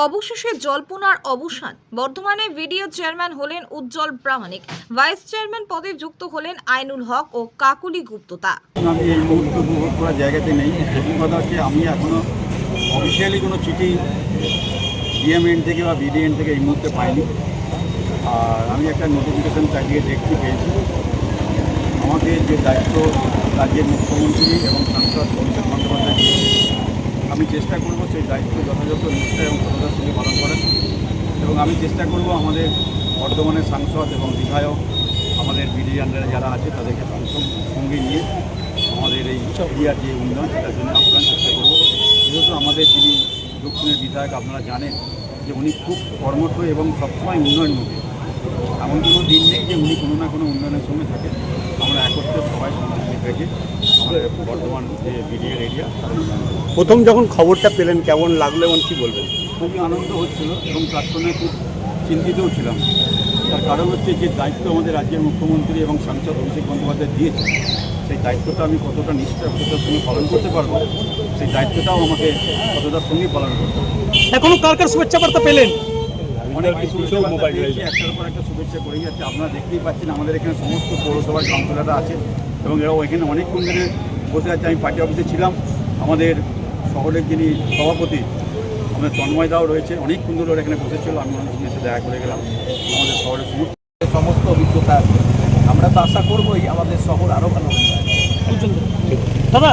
অবশেষে জল্পনার অবসান। বর্ধমানে ভিডিও চেয়ারম্যান হলেন উজ্জ্বল প্রামাণিক। ভাইস চেয়ারম্যান পদে যুক্ত হলেন আইনুল হক ও কাকুলি গুপ্ততা। আমি এই মুহূর্তে উপভোগ করার জায়গাতে নেই। প্রথম কথা হচ্ছে, আমি এখনও অফিসিয়ালি কোনো চিঠি ডিএমএন থেকে বা বিডিএন থেকে এই মুহূর্তে পাইনি। আর আমি একটা নোটিফিকেশন চালিয়ে দেখতে পেয়েছি। আমাকে যে দায়িত্ব রাজ্যের মুখ্যমন্ত্রী এবং সাংসদ অভিষেক বন্দ্যোপাধ্যায় দিয়েছে আমি চেষ্টা করব সেই দায়িত্ব যথাযথ নিষ্ঠা এবং সততার সঙ্গে পালন করেন এবং আমি চেষ্টা করব আমাদের বর্ধমানের সাংসদ এবং বিধায়ক, আমাদের বিডিআন্ডারে যারা আছে তাদেরকে সঙ্গে- নিয়ে আমাদের এই এরিয়ার যে উন্নয়ন সেটার জন্য আপ্রাণ চেষ্টা করব। যেহেতু আমাদের যিনি দক্ষিণের বিধায়ক আপনারা জানেন যে উনি খুব কর্মঠ এবং সবসময় উন্নয়নমুখী। এমন কোনো দিন নেই যে উনি কোনো না কোনো উন্নয়নের সঙ্গে থাকেন। আমরা একত্রে সবাই সঙ্গে থেকে আমাদের বর্ধমান যে বিডিএর এরিয়া প্রথম যখন খবরটা পেলেন কেমন লাগল এবং কী বলবেন? খুবই আনন্দ হচ্ছিল এবং তার সঙ্গে খুব চিন্তিতও ছিলাম। তার কারণ হচ্ছে যে দায়িত্ব আমাদের রাজ্যের মুখ্যমন্ত্রী এবং সাংসদ অভিষেক বন্দ্যোপাধ্যায় দিয়েছে সেই দায়িত্বটা আমি কতটা নিষ্ঠার সঙ্গে পালন করতে পারব সেই দায়িত্বটাও আমাকে কতটার সঙ্গেই পালন করতে হবে। এখনও কার কার শুভেচ্ছা বার্তা পেলেন? অনেক পেয়েছি, একটার পর একটা শুভেচ্ছা করে যাচ্ছে। আপনারা দেখতেই পাচ্ছেন আমাদের এখানে সমস্ত পৌরসভার কাউন্সিলররা আছে এবং এরাও এখানে অনেকক্ষণ ধরে বসে আছে। আমি পার্টি অফিসে ছিলাম। আমাদের শহরের যিনি সভাপতি, আমাদের তন্ময় দাও রয়েছে। অনেক সুন্দর ওরা এখানে বসেছিল। আমি অনেক এসে দেখা করে গেলাম। আমাদের শহরের সমস্ত সমস্ত অভিজ্ঞতা আমরা তো আশা করবোই আমাদের শহর আরও ভালো। দাদা!